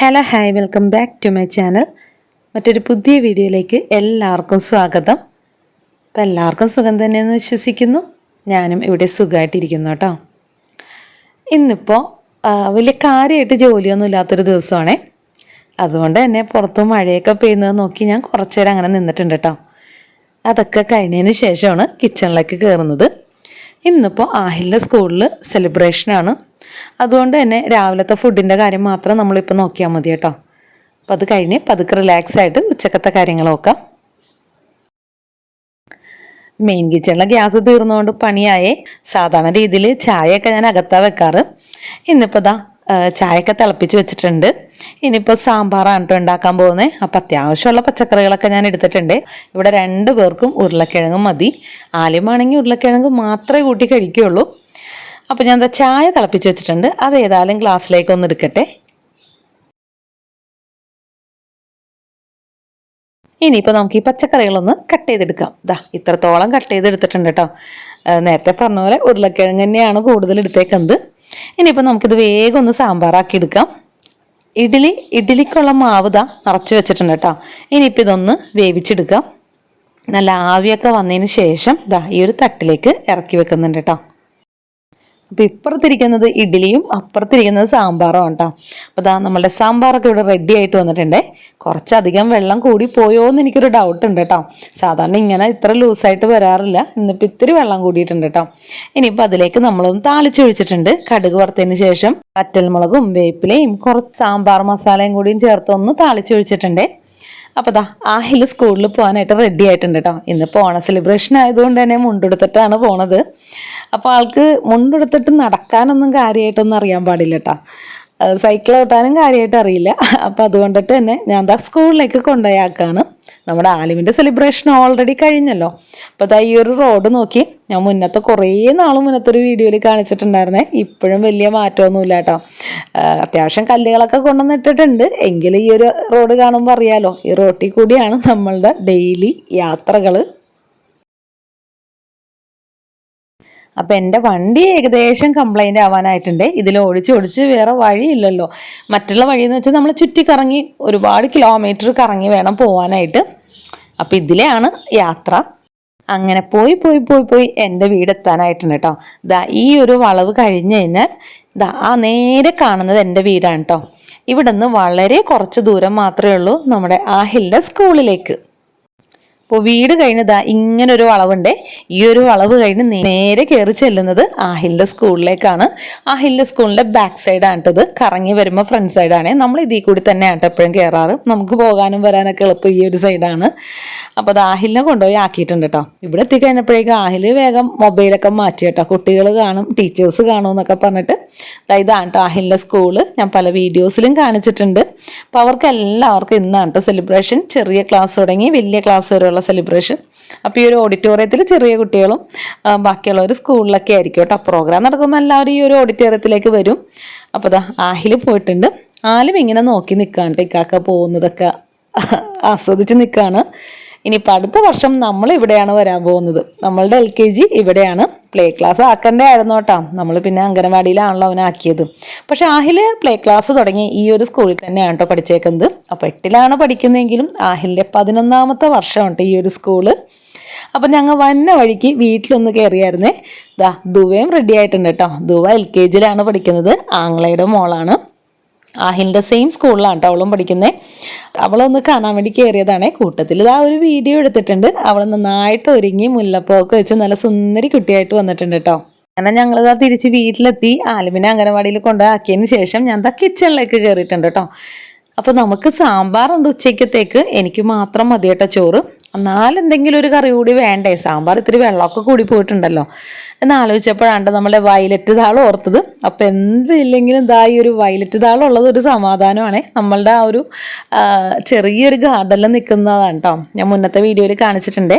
Hello hi welcome back to my channel മറ്റൊരു പുതിയ വീഡിയോയിലേക്ക് എല്ലാവർക്കും സ്വാഗതം. അപ്പോൾ എല്ലാവർക്കും സുഖം തന്നെയെന്ന് വിശ്വസിക്കുന്നു. ഞാനും ഇവിടെ സുഖമായിട്ടിരിക്കുന്നു കേട്ടോ. ഇന്നിപ്പോൾ വലിയ കാര്യമായിട്ട് ജോലിയൊന്നും ഇല്ലാത്തൊരു ദിവസമാണേ. അതുകൊണ്ട് തന്നെ പുറത്ത് മഴയൊക്കെ പെയ്യുന്നത് നോക്കി ഞാൻ കുറച്ച് നേരം അങ്ങനെ നിന്നിട്ടുണ്ട് കേട്ടോ. അതൊക്കെ കഴിഞ്ഞതിന് ശേഷമാണ് കിച്ചണിലേക്ക് കയറുന്നത്. ഇന്നിപ്പോൾ ആഹിലിന്റെ സ്കൂളിൽ സെലിബ്രേഷനാണ് അതുകൊണ്ട് തന്നെ രാവിലത്തെ ഫുഡിന്റെ കാര്യം മാത്രം നമ്മളിപ്പോൾ നോക്കിയാൽ മതി കേട്ടോ. അപ്പോൾ അത് കഴിഞ്ഞ് പതുക്കെ റിലാക്സ് ആയിട്ട് ഉച്ചക്കത്തെ കാര്യങ്ങൾ നോക്കാം. മെയിൻ കിച്ചണിലെ ഗ്യാസ് തീർന്നുകൊണ്ട് പണിയായേ. സാധാരണ രീതിയിൽ ചായയൊക്കെ ഞാൻ അകത്താ വെക്കാറ്. ഇന്നിപ്പോൾ ദാ ചായയൊക്കെ തിളപ്പിച്ച് വെച്ചിട്ടുണ്ട്. ഇനിയിപ്പോൾ സാമ്പാറാണ് കേട്ടോ ഉണ്ടാക്കാൻ പോകുന്നത് അപ്പം അത്യാവശ്യമുള്ള പച്ചക്കറികളൊക്കെ ഞാൻ എടുത്തിട്ടുണ്ട്. ഇവിടെ രണ്ട് പേർക്കും ഉരുളക്കിഴങ്ങ് മതി. ആലുമാണെങ്കിൽ ഉരുളക്കിഴങ്ങ് മാത്രമേ കൂട്ടി കഴിക്കുകയുള്ളൂ അപ്പോൾ ഞാൻ എന്താ ചായ തിളപ്പിച്ച് വെച്ചിട്ടുണ്ട്. അത് ഏതായാലും ഗ്ലാസ്സിലേക്ക് ഒന്ന് എടുക്കട്ടെ. ഇനിയിപ്പോൾ നമുക്ക് ഈ പച്ചക്കറികളൊന്ന് കട്ട് ചെയ്തെടുക്കാം. ദാ ഇത്രത്തോളം കട്ട് ചെയ്തെടുത്തിട്ടുണ്ട് കേട്ടോ നേരത്തെ പറഞ്ഞ പോലെ ഉരുളക്കിഴങ്ങ് തന്നെയാണ് കൂടുതൽ എടുത്തേക്കുന്നത്. ഇനിയിപ്പോൾ നമുക്കിത് വേഗം ഒന്ന് സാമ്പാറാക്കി എടുക്കാം ഇഡ്ഡലി ഇഡ്ഡലിക്കുള്ള മാവ് ദാ നിറച്ച് വെച്ചിട്ടുണ്ട് കേട്ടോ. ഇനിയിപ്പോൾ ഇതൊന്ന് വേവിച്ചെടുക്കാം. നല്ല ആവിയൊക്കെ വന്നതിന് ശേഷം ദാ ഈ ഒരു തട്ടിലേക്ക് ഇറക്കി വെക്കുന്നുണ്ട് കേട്ടോ. അപ്പോൾ ഇപ്പുറത്തിരിക്കുന്നത് ഇഡ്ഡലിയും അപ്പുറത്തിരിക്കുന്നത് സാമ്പാറും കേട്ടോ അപ്പോൾ ദാ നമ്മളുടെ സാമ്പാറൊക്കെ ഇവിടെ റെഡി ആയിട്ട് വന്നിട്ടുണ്ടേ. കുറച്ചധികം വെള്ളം കൂടി പോയോ എന്ന് എനിക്കൊരു ഡൗട്ട് ഉണ്ട് കേട്ടോ സാധാരണ ഇങ്ങനെ ഇത്ര ലൂസായിട്ട് വരാറില്ല. ഇന്നിപ്പോൾ ഇത്തിരി വെള്ളം കൂടിയിട്ടുണ്ട് കേട്ടോ ഇനിയിപ്പോൾ അതിലേക്ക് നമ്മളൊന്ന് താളിച്ചൊഴിച്ചിട്ടുണ്ട്. കടുക് വറുത്തതിന് ശേഷം വറ്റൽമുളകും വേപ്പിലയും കുറച്ച് സാമ്പാർ മസാലയും കൂടിയും ചേർത്ത് ഒന്ന് താളിച്ചൊഴിച്ചിട്ടുണ്ടേ. അപ്പോൾ ദാ ആഹിൽ സ്കൂളിൽ പോകാനായിട്ട് റെഡി ആയിട്ടുണ്ട് കേട്ടോ ഇന്ന് പോണ സെലിബ്രേഷൻ ആയതുകൊണ്ട് തന്നെ മുണ്ടെടുത്തിട്ടാണ് പോണത്. അപ്പോൾ ആൾക്ക് മുണ്ടെടുത്തിട്ട് നടക്കാനൊന്നും കാര്യമായിട്ടൊന്നും അറിയാൻ പാടില്ല കേട്ടോ സൈക്കിൾ ഓട്ടാനും കാര്യമായിട്ട് അറിയില്ല. അപ്പോൾ അതുകൊണ്ടിട്ട് തന്നെ ഞാൻ ദാ സ്കൂളിലേക്ക് കൊണ്ടുപോയാക്കാണ് നമ്മുടെ ആലിമിന്റെ സെലിബ്രേഷൻ ഓൾറെഡി കഴിഞ്ഞല്ലോ. അപ്പോൾ ദാ ഈ ഒരു റോഡ് നോക്കി. ഞാൻ മുന്നത്തെ കുറേ നാൾ മുന്നത്തെ ഒരു വീഡിയോയിൽ കാണിച്ചിട്ടുണ്ടായിരുന്നേ. ഇപ്പോഴും വലിയ മാറ്റമൊന്നുമില്ല കേട്ടോ. അത്യാവശ്യം കല്ലുകളൊക്കെ കൊണ്ടുവന്നിട്ടിട്ടുണ്ട്. എങ്കിലും ഈ ഒരു റോഡ് കാണുമ്പോൾ അറിയാലോ ഈ റോട്ടിൽ കൂടിയാണ് നമ്മളുടെ ഡെയിലി യാത്രകൾ അപ്പം എന്റെ വണ്ടി ഏകദേശം കംപ്ലൈന്റ് ആവാനായിട്ടുണ്ട്. ഇതിൽ ഓടിച്ച് ഓടിച്ച് വേറെ വഴിയില്ലല്ലോ. മറ്റുള്ള വഴി എന്ന് വെച്ചാൽ നമ്മൾ ചുറ്റിക്കറങ്ങി ഒരുപാട് കിലോമീറ്റർ കറങ്ങി വേണം പോകാനായിട്ട് അപ്പം ഇതിലെയാണ് യാത്ര. അങ്ങനെ പോയി പോയി പോയി പോയി എന്റെ വീട് എത്താനായിട്ടുണ്ട് കേട്ടോ ദാ ഈ ഒരു വളവ് കഴിഞ്ഞ് കഴിഞ്ഞാൽ ദാ ആ നേരെ കാണുന്നത് എന്റെ വീടാണ് കേട്ടോ ഇവിടെ നിന്ന് വളരെ കുറച്ച് ദൂരം മാത്രമേ ഉള്ളൂ നമ്മുടെ ആഹിലിന്റെ സ്കൂളിലേക്ക്. അപ്പോൾ വീട് കഴിഞ്ഞതാ ഇങ്ങനെ ഒരു വളവുണ്ട്. ഈ ഒരു വളവ് കഴിഞ്ഞ് നേരെ കയറി ചെല്ലുന്നത് ആഹിലിന്റെ സ്കൂളിലേക്കാണ്. ആഹിലിന്റെ സ്കൂളിന്റെ ബാക്ക് സൈഡാണ് കേട്ടത് കറങ്ങി വരുമ്പോൾ ഫ്രണ്ട് സൈഡാണ് നമ്മൾ ഇതിൽ കൂടി തന്നെയാണ് എപ്പോഴും കയറാറ് നമുക്ക് പോകാനും വരാനൊക്കെ എളുപ്പം ഈ ഒരു സൈഡാണ് അപ്പോൾ അത് ആഹിലിനെ കൊണ്ടുപോയി ആക്കിയിട്ടുണ്ട് കേട്ടോ ഇവിടെ എത്തിക്കഴിഞ്ഞപ്പോഴേക്കും ആഹിൽ വേഗം മൊബൈലൊക്കെ മാറ്റി കേട്ടോ കുട്ടികൾ കാണും ടീച്ചേഴ്സ് കാണും എന്നൊക്കെ പറഞ്ഞിട്ട് ഇതാണ് കേട്ടോ ആഹിലിന്റെ സ്കൂൾ ഞാൻ പല വീഡിയോസിലും കാണിച്ചിട്ടുണ്ട്. അപ്പോൾ അവർക്ക് എല്ലാവർക്കും ഇന്നാണ് സെലിബ്രേഷൻ ചെറിയ ക്ലാസ് തുടങ്ങി വലിയ ക്ലാസ് വരെയുള്ള സെലിബ്രേഷൻ അപ്പോൾ ഈ ഒരു ഓഡിറ്റോറിയത്തിൽ ചെറിയ കുട്ടികളും ബാക്കിയുള്ളവർ സ്കൂളിലൊക്കെ ആയിരിക്കും കേട്ടോ. പ്രോഗ്രാം നടക്കുമ്പോൾ എല്ലാവരും ഈ ഒരു ഓഡിറ്റോറിയത്തിലേക്ക് വരും. അപ്പോൾ ദാ ആഹിൽ പോയിട്ടുണ്ട്. ആലും ഇങ്ങനെ നോക്കി നിൽക്കാണ്ട് ഇക്കാക്ക പോകുന്നതൊക്കെ. ആസ്വദിച്ച് നിൽക്കുകയാണ് ഇനിയിപ്പോൾ അടുത്ത വർഷം നമ്മൾ ഇവിടെയാണ് വരാൻ പോകുന്നത്. നമ്മളുടെ എൽ കെ ജി ഇവിടെയാണ് പ്ലേ ക്ലാസ് ആക്കണ്ടേ ആയിരുന്നു കേട്ടോ. നമ്മൾ പിന്നെ അംഗനവാടിയിലാണല്ലോ അവനാക്കിയത്. പക്ഷെ ആഹിൽ പ്ലേ ക്ലാസ് തുടങ്ങി ഈ ഒരു സ്കൂളിൽ തന്നെയാണ് കേട്ടോ പഠിച്ചേക്കുന്നത്. അപ്പോൾ എട്ടിലാണ് പഠിക്കുന്നതെങ്കിലും ആഹിലിന്റെ പതിനൊന്നാമത്തെ വർഷമാണ് കേട്ടോ ഈ ഒരു സ്കൂൾ അപ്പം ഞങ്ങൾ വന്ന വഴിക്ക് വീട്ടിലൊന്ന് കയറിയായിരുന്നേ ദാ ദുവയും റെഡി ആയിട്ടുണ്ട് കേട്ടോ. ദുവ എൽ കെ ജിയിലാണ് പഠിക്കുന്നത്. ആംഗ്ലയുടെ മോളാണ്. ആഹിലിന്റെ സെയിം സ്കൂളിലാണ് കേട്ടോ അവളും പഠിക്കുന്നത് അവളൊന്ന് കാണാൻ വേണ്ടി കയറിയതാണ് കൂട്ടത്തിൽ. ഇതാ ഒരു വീഡിയോ എടുത്തിട്ടുണ്ട്. അവൾ നന്നായിട്ട് ഒരുങ്ങി മുല്ലപ്പൊക്കെ വെച്ച് നല്ല സുന്ദരി കുട്ടിയായിട്ട് വന്നിട്ടുണ്ട് കേട്ടോ അങ്ങനെ ഞങ്ങൾ ഇതാ തിരിച്ച് വീട്ടിലെത്തി. ആലുമിനെ അംഗനവാടിയിൽ കൊണ്ടാക്കിയതിന് ശേഷം ഞാൻ ദാ കിച്ചണിലേക്ക് കയറിയിട്ടുണ്ട് കേട്ടോ അപ്പോൾ നമുക്ക് സാമ്പാറുണ്ട് ഉച്ചയ്ക്കത്തേക്ക്. എനിക്ക് മാത്രം മതി കേട്ടോ ചോറ്. എന്നാൽ എന്തെങ്കിലും ഒരു കറി കൂടി വേണ്ടേ? സാമ്പാർ ഇത്തിരി വെള്ളമൊക്കെ കൂടി പോയിട്ടുണ്ടല്ലോ. എന്നാലോചിച്ചപ്പോഴാണ് നമ്മുടെ വയലറ്റ് താൾ ഓർത്തത്. അപ്പം എന്തില്ലെങ്കിലും ഇതാ ഈ ഒരു വയലറ്റ് താൾ ഉള്ളത് ഒരു സമാധാനമാണ്. നമ്മളുടെ ആ ഒരു ചെറിയൊരു ഗാർഡനിൽ നിൽക്കുന്നതാണ് കേട്ടോ ഞാൻ മുന്നത്തെ വീഡിയോയിൽ കാണിച്ചിട്ടുണ്ട്.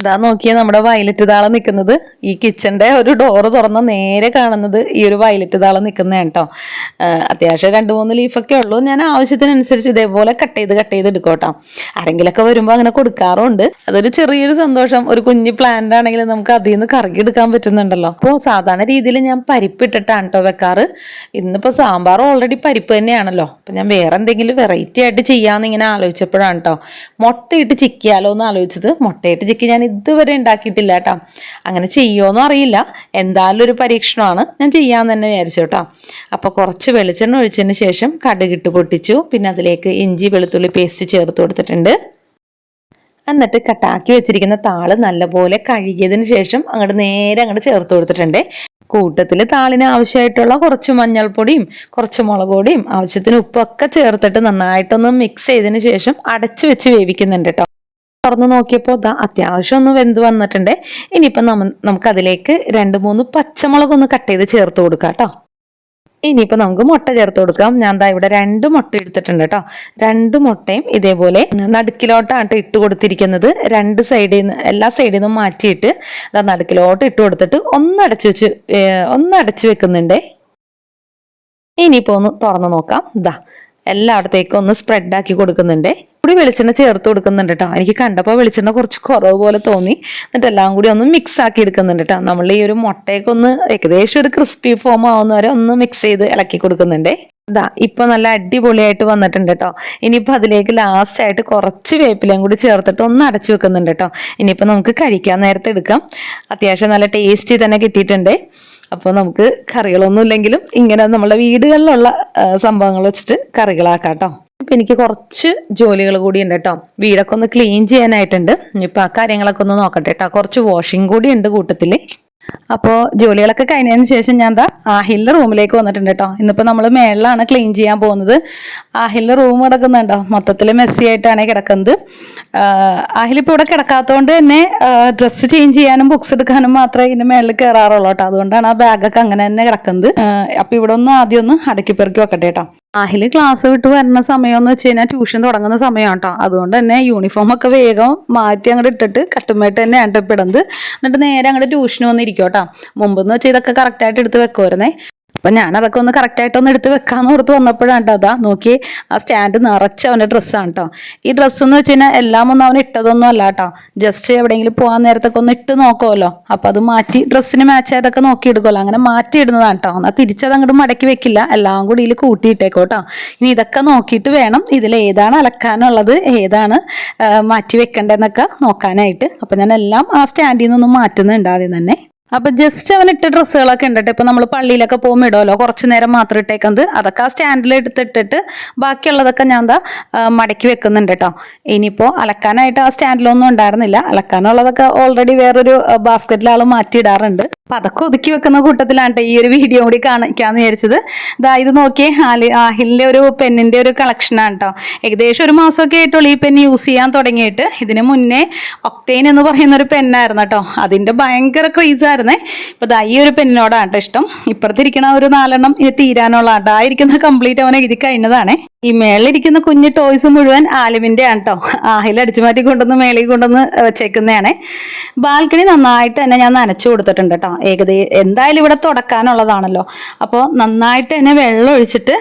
ഇതാ നോക്കിയ നമ്മുടെ വയലറ്റ് താളം നിൽക്കുന്നത് ഈ കിച്ചന്റെ ഒരു ഡോറ് തുറന്ന നേരെ കാണുന്നത് ഈ ഒരു വയലറ്റ് താളം നിൽക്കുന്ന കേട്ടോ. അത്യാവശ്യം രണ്ട് മൂന്ന് ലീഫൊക്കെ ഉള്ളൂ. ഞാൻ ആവശ്യത്തിനനുസരിച്ച് ഇതേപോലെ കട്ട് ചെയ്ത് കട്ട് ചെയ്ത് എടുക്കോട്ടോ കേട്ടോ. ആരെങ്കിലൊക്കെ വരുമ്പോൾ അങ്ങനെ കൊടുക്കാറുണ്ട്. അതൊരു ചെറിയൊരു സന്തോഷം. ഒരു കുഞ്ഞു പ്ലാന്റ് ആണെങ്കിൽ നമുക്ക് അതിൽ നിന്ന് കറക്കി എടുക്കാൻ പറ്റുന്നുണ്ടല്ലോ. അപ്പോൾ സാധാരണ രീതിയിൽ ഞാൻ പരിപ്പ് ഇട്ടിട്ടാണ് കേട്ടോ വെക്കാറ്. ഇന്നിപ്പോൾ സാമ്പാർ ഓൾറെഡി പരിപ്പ് തന്നെയാണല്ലോ. അപ്പം ഞാൻ വേറെ എന്തെങ്കിലും വെറൈറ്റി ആയിട്ട് ചെയ്യാമെന്ന് ഇങ്ങനെ ആലോചിച്ചപ്പോഴാണ് കേട്ടോ. മുട്ടയിട്ട് ചിക്കിയാലോ എന്ന് ആലോചിച്ചത്. മുട്ടയിട്ട് ചിക്കി ഞാൻ ഇതുവരെ ഉണ്ടാക്കിയിട്ടില്ല കേട്ടോ. അങ്ങനെ ചെയ്യുമോന്നും അറിയില്ല. എന്തായാലും ഒരു പരീക്ഷണമാണ്. ഞാൻ ചെയ്യാമെന്ന് തന്നെ വിചാരിച്ചു കേട്ടോ. അപ്പോൾ കുറച്ച് വെളിച്ചെണ്ണ ഒഴിച്ചതിന് ശേഷം കടുകിട്ട് പൊട്ടിച്ചു. പിന്നെ അതിലേക്ക് ഇഞ്ചി വെളുത്തുള്ളി പേസ്റ്റ് ചേർത്ത് കൊടുത്തിട്ടുണ്ട്. എന്നിട്ട് കട്ടാക്കി വെച്ചിരിക്കുന്ന താൾ നല്ലപോലെ കഴുകിയതിന് ശേഷം അങ്ങോട്ട് നേരെ അങ്ങോട്ട് ചേർത്ത് കൊടുത്തിട്ടുണ്ട്. കൂട്ടത്തിൽ താളിന് ആവശ്യമായിട്ടുള്ള കുറച്ച് മഞ്ഞൾപ്പൊടിയും കുറച്ച് മുളക് പൊടിയും ആവശ്യത്തിന് ഉപ്പൊക്കെ ചേർത്തിട്ട് നന്നായിട്ടൊന്ന് മിക്സ് ചെയ്തതിന് ശേഷം അടച്ചു വെച്ച് വേവിക്കുന്നുണ്ട് കേട്ടോ. തുറന്ന് നോക്കിയപ്പോൾ ഇതാ അത്യാവശ്യം ഒന്ന് വെന്ത് വന്നിട്ടുണ്ട്. ഇനിയിപ്പം നമ്മ നമുക്ക് അതിലേക്ക് രണ്ട് മൂന്ന് പച്ചമുളക് ഒന്ന് കട്ട് ചെയ്ത് ചേർത്ത് കൊടുക്കാം കേട്ടോ. ഇനിയിപ്പോൾ നമുക്ക് മുട്ട ചേർത്ത് കൊടുക്കാം. ഞാൻ ദാ ഇവിടെ രണ്ട് മുട്ട എടുത്തിട്ടുണ്ട് കേട്ടോ. രണ്ട് മുട്ടയും ഇതേപോലെ നടുക്കിലോട്ടാണ് ഇട്ട് കൊടുത്തിരിക്കുന്നത്. രണ്ട് സൈഡിൽ നിന്ന് എല്ലാ സൈഡിൽ നിന്നും മാറ്റിയിട്ട് ദാ നടുക്കിലോട്ട് ഇട്ട് കൊടുത്തിട്ട് ഒന്ന് അടച്ചു വെച്ച് ഒന്നടച്ച് വെക്കുന്നുണ്ടേ. ഇനിയിപ്പോൾ ഒന്ന് തുറന്ന് നോക്കാം. ദാ എല്ലായിടത്തേക്കും ഒന്ന് സ്പ്രെഡ് ആക്കി കൊടുക്കുന്നുണ്ട്. കൂടി വെളിച്ചെണ്ണ ചേർത്ത് കൊടുക്കുന്നുണ്ട് കേട്ടോ എനിക്ക് കണ്ടപ്പോൾ വെളിച്ചെണ്ണ കുറച്ച് കുറവ് പോലെ തോന്നി. എന്നിട്ട് എല്ലാം കൂടി ഒന്ന് മിക്സ് ആക്കി എടുക്കുന്നുണ്ട് കേട്ടോ നമ്മൾ ഈ ഒരു മുട്ടയൊക്കെ ഒന്ന് ഏകദേശം ഒരു ക്രിസ്പി ഫോം ആവുന്ന വരെ ഒന്ന് മിക്സ് ചെയ്ത് ഇളക്കി കൊടുക്കുന്നുണ്ട്. ഇതാ ഇപ്പൊ നല്ല അടിപൊളിയായിട്ട് വന്നിട്ടുണ്ട് കേട്ടോ ഇനിയിപ്പോ അതിലേക്ക് ലാസ്റ്റ് ആയിട്ട് കുറച്ച് വേപ്പിലയും കൂടി ചേർത്തിട്ട് ഒന്ന് അടച്ചു വെക്കുന്നുണ്ട് കേട്ടോ ഇനിയിപ്പോ നമുക്ക് കഴിക്കാൻ നേരത്തെ എടുക്കാം. അത്യാവശ്യം നല്ല ടേസ്റ്റി തന്നെ കിട്ടിയിട്ടുണ്ട്. അപ്പോൾ നമുക്ക് കറികളൊന്നും ഇല്ലെങ്കിലും ഇങ്ങനെ നമ്മളെ വീടുകളിലുള്ള സംഭവങ്ങൾ വെച്ചിട്ട് കറികളാക്കാം കേട്ടോ എനിക്ക് കുറച്ച് ജോലികൾ കൂടി ഉണ്ട് കേട്ടോ വീടൊക്കെ ഒന്ന് ക്ലീൻ ചെയ്യാനായിട്ടുണ്ട്. ഇപ്പൊ ആ കാര്യങ്ങളൊക്കെ ഒന്ന് നോക്കട്ടെ കേട്ടോ കുറച്ച് വാഷിംഗ് കൂടി ഉണ്ട് കൂട്ടത്തിൽ അപ്പോൾ ജോലികളൊക്കെ കഴിഞ്ഞതിന് ശേഷം ഞാൻ എന്താ ആഹിലിന്റെ റൂമിലേക്ക് വന്നിട്ടുണ്ട് കേട്ടോ. ഇന്നിപ്പോൾ നമ്മൾ മേളിലാണ് ക്ലീൻ ചെയ്യാൻ പോകുന്നത്. ആഹിലിന്റെ റൂം കിടക്കുന്നുണ്ടോ? മൊത്തത്തിൽ മെസ്സി ആയിട്ടാണ് കിടക്കുന്നത്. ആഹിലിപ്പോൾ ഇവിടെ കിടക്കാത്തതുകൊണ്ട് തന്നെ ഡ്രസ്സ് ചേഞ്ച് ചെയ്യാനും ബുക്സ് എടുക്കാനും മാത്രമേ ഇതിന്റെ മേളിൽ കയറാറുള്ളൂ കേട്ടോ. അതുകൊണ്ടാണ് ആ ബാഗൊക്കെ അങ്ങനെ തന്നെ കിടക്കുന്നത്. അപ്പോൾ ഇവിടെ ഒന്ന് ആദ്യം ഒന്ന് അടുക്കി പെറുക്കി വെക്കട്ടെ കേട്ടോ. ആഹിൽ ക്ലാസ് വിട്ട് വരുന്ന സമയം എന്ന് വെച്ച് കഴിഞ്ഞാൽ ട്യൂഷൻ തുടങ്ങുന്ന സമയമാണ് കേട്ടോ അതുകൊണ്ട് തന്നെ യൂണിഫോം ഒക്കെ വേഗം മാറ്റി അങ്ങോട്ട് ഇട്ടിട്ട് കട്ടുമായിട്ട് തന്നെ ഇപ്പൊ എന്നിട്ട് നേരെ അങ്ങോട്ട് ട്യൂഷന് വന്നിരിക്കും കേട്ടോ മുമ്പെന്ന് വെച്ചാൽ ഇതൊക്കെ കറക്റ്റായിട്ട് എടുത്ത് വെക്കുമായിരുന്നേ അപ്പൊ ഞാൻ അതൊക്കെ ഒന്ന് കറക്റ്റായിട്ട് ഒന്ന് എടുത്ത് വെക്കാന്ന് ഓർത്ത് വന്നപ്പോഴാണ് കേട്ടോ അതാ നോക്കി ആ സ്റ്റാൻഡ് നിറച്ച് അവന്റെ ഡ്രസ്സാണ് കേട്ടോ ഈ ഡ്രസ്സ് എന്ന് വെച്ച് കഴിഞ്ഞാൽ എല്ലാം ഒന്നും അവൻ ഇട്ടതൊന്നും അല്ല കേട്ടോ ജസ്റ്റ് എവിടെയെങ്കിലും പോകാൻ നേരത്തൊക്കെ ഒന്ന് ഇട്ട് നോക്കുമല്ലോ അപ്പൊ അത് മാറ്റി ഡ്രസ്സിന് മാച്ച് ആയതൊക്കെ നോക്കി എടുക്കുമല്ലോ അങ്ങനെ മാറ്റി ഇടുന്നതാണ് കേട്ടോ എന്നാൽ തിരിച്ചത് അങ്ങോട്ട് മടക്കി വെക്കില്ല. എല്ലാം കൂടി ഇതിൽ കൂട്ടിയിട്ടേക്കോ കേട്ടോ ഇനി ഇതൊക്കെ നോക്കിയിട്ട് വേണം ഇതിൽ ഏതാണ് അലക്കാനുള്ളത് ഏതാണ് മാറ്റി വെക്കേണ്ടതെന്നൊക്കെ നോക്കാനായിട്ട്. അപ്പൊ ഞാൻ എല്ലാം ആ സ്റ്റാൻഡിൽ നിന്നൊന്നും മാറ്റുന്നുണ്ട് ആദ്യം തന്നെ. അപ്പൊ ജസ്റ്റ് അവൻ ഇട്ട ഡ്രസ്സുകളൊക്കെ ഉണ്ട് ഇപ്പൊ നമ്മൾ പള്ളിയിലൊക്കെ പോകുമ്പോൾ ഇടുമല്ലോ കുറച്ചു നേരം മാത്രം ഇട്ടേക്കുന്നത്. അതൊക്കെ ആ സ്റ്റാൻഡിൽ എടുത്തിട്ടിട്ട് ബാക്കിയുള്ളതൊക്കെ ഞാൻ എന്താ മടക്കി വെക്കുന്നുണ്ട് കേട്ടോ ഇനിയിപ്പോ അലക്കാനായിട്ട് ആ സ്റ്റാൻഡിലൊന്നും ഉണ്ടായിരുന്നില്ല. അലക്കാനുള്ളതൊക്കെ ഓൾറെഡി വേറൊരു ബാസ്ക്കറ്റിൽ ആൾ മാറ്റിയിടാറുണ്ട്. അപ്പൊ അതൊക്കെ ഒതുക്കി വെക്കുന്ന കൂട്ടത്തിലാണ് ട്ടോ ഈ ഒരു വീഡിയോ കൂടി കാണിക്കാന്ന് വിചാരിച്ചത്. ഇതാ ഇത് നോക്കിയേ ആലി ആഹിലിന്റെ ഒരു പെന്നിന്റെ ഒരു കളക്ഷനാണ് കേട്ടോ ഏകദേശം ഒരു മാസമൊക്കെ ആയിട്ടുള്ളൂ ഈ പെൻ യൂസ് ചെയ്യാൻ തുടങ്ങിയിട്ട്. ഇതിന് മുന്നേ ഒക്ടൈൻ എന്ന് പറയുന്ന ഒരു പെന്നായിരുന്നു കേട്ടോ അതിന്റെ ഭയങ്കര ക്രീസ് ആയിരുന്നേ. ഇപ്പൊ ദാ ഈ ഒരു പെന്നിനോടാണ് കേട്ടോ ഇഷ്ടം. ഇപ്പുറത്തിരിക്കണ ഒരു നാലെണ്ണം ഇനി തീരാനുള്ള ആട്ടോ ആ ഇരിക്കുന്ന കംപ്ലീറ്റ് അവൻ എഴുതി കഴിഞ്ഞതാണേ. ഈ മേളിലിരിക്കുന്ന കുഞ്ഞു ടോയ്സ് മുഴുവൻ ആലുവിന്റെ ആണ് കേട്ടോ ആഹിൽ അടിച്ചു മാറ്റി കൊണ്ടുവന്ന് മേളിൽ കൊണ്ടുവന്ന് വെച്ചേക്കുന്നതാണ്. ബാൽക്കണി നന്നായിട്ട് തന്നെ ഞാൻ നനച്ചു കൊടുത്തിട്ടുണ്ട് കേട്ടോ ഏകദേശം എന്തായാലും ഇവിടെ തുടക്കാനുള്ളതാണല്ലോ. അപ്പോൾ നന്നായിട്ട് തന്നെ വെള്ളം ഒഴിച്ചിട്ട്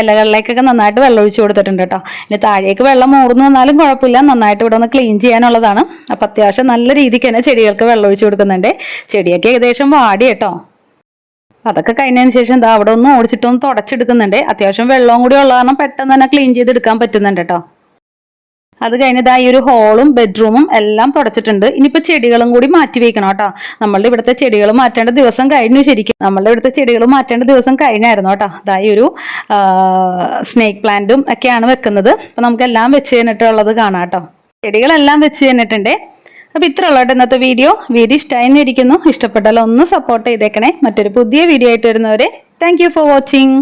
ഇലകളിലേക്കൊക്കെ നന്നായിട്ട് വെള്ളം ഒഴിച്ചു കൊടുത്തിട്ടുണ്ട് കേട്ടോ ഇനി താഴേക്ക് വെള്ളം മൂർന്നു വന്നാലും കുഴപ്പമില്ല. നന്നായിട്ട് ഇവിടെ ഒന്ന് ക്ലീൻ ചെയ്യാനുള്ളതാണ്. അപ്പോൾ അത്യാവശ്യം നല്ല രീതിക്ക് തന്നെ ചെടികൾക്ക് വെള്ളം ഒഴിച്ചു കൊടുക്കുന്നുണ്ട്. ചെടിയൊക്കെ ഏകദേശം വാടി കേട്ടോ. അതൊക്കെ കഴിഞ്ഞതിന് ശേഷം എന്താ അവിടെ ഒന്ന് ഓടിച്ചിട്ടൊന്ന് തുടച്ചെടുക്കുന്നുണ്ട്. അത്യാവശ്യം വെള്ളവും കൂടി ഉള്ള കാരണം പെട്ടെന്ന് തന്നെ ക്ലീൻ ചെയ്തെടുക്കാൻ പറ്റുന്നുണ്ട് കേട്ടോ അത് കഴിഞ്ഞതാ ഈ ഒരു ഹോളും ബെഡ്റൂമും എല്ലാം തുടച്ചിട്ടുണ്ട്. ഇനിയിപ്പോൾ ചെടികളും കൂടി മാറ്റി വെക്കണം കേട്ടോ നമ്മളുടെ ഇവിടുത്തെ ചെടികൾ മാറ്റേണ്ട ദിവസം കഴിഞ്ഞു ശരിക്കും. നമ്മളുടെ ഇവിടുത്തെ ചെടികൾ മാറ്റേണ്ട ദിവസം കഴിഞ്ഞായിരുന്നു കേട്ടോ അതാ ഈ ഒരു സ്നേക്ക് പ്ലാന്റും ഒക്കെയാണ് വെക്കുന്നത്. അപ്പം നമുക്കെല്ലാം വെച്ച് കഴിഞ്ഞിട്ടുള്ളത് കാണാം കേട്ടോ ചെടികളെല്ലാം വെച്ച് കഴിഞ്ഞിട്ടുണ്ട്. അപ്പോൾ ഇത്ര ഉള്ളൂ ഇന്നത്തെ വീഡിയോ വീഡിയോ ഇഷ്ടമായി ഇരിക്കുന്നു ഇഷ്ടപ്പെട്ടാൽ ഒന്ന് സപ്പോർട്ട് ചെയ്തേക്കണേ. മറ്റൊരു പുതിയ വീഡിയോ ആയിട്ട് വരുന്നവരെ താങ്ക് ഫോർ വാച്ചിങ്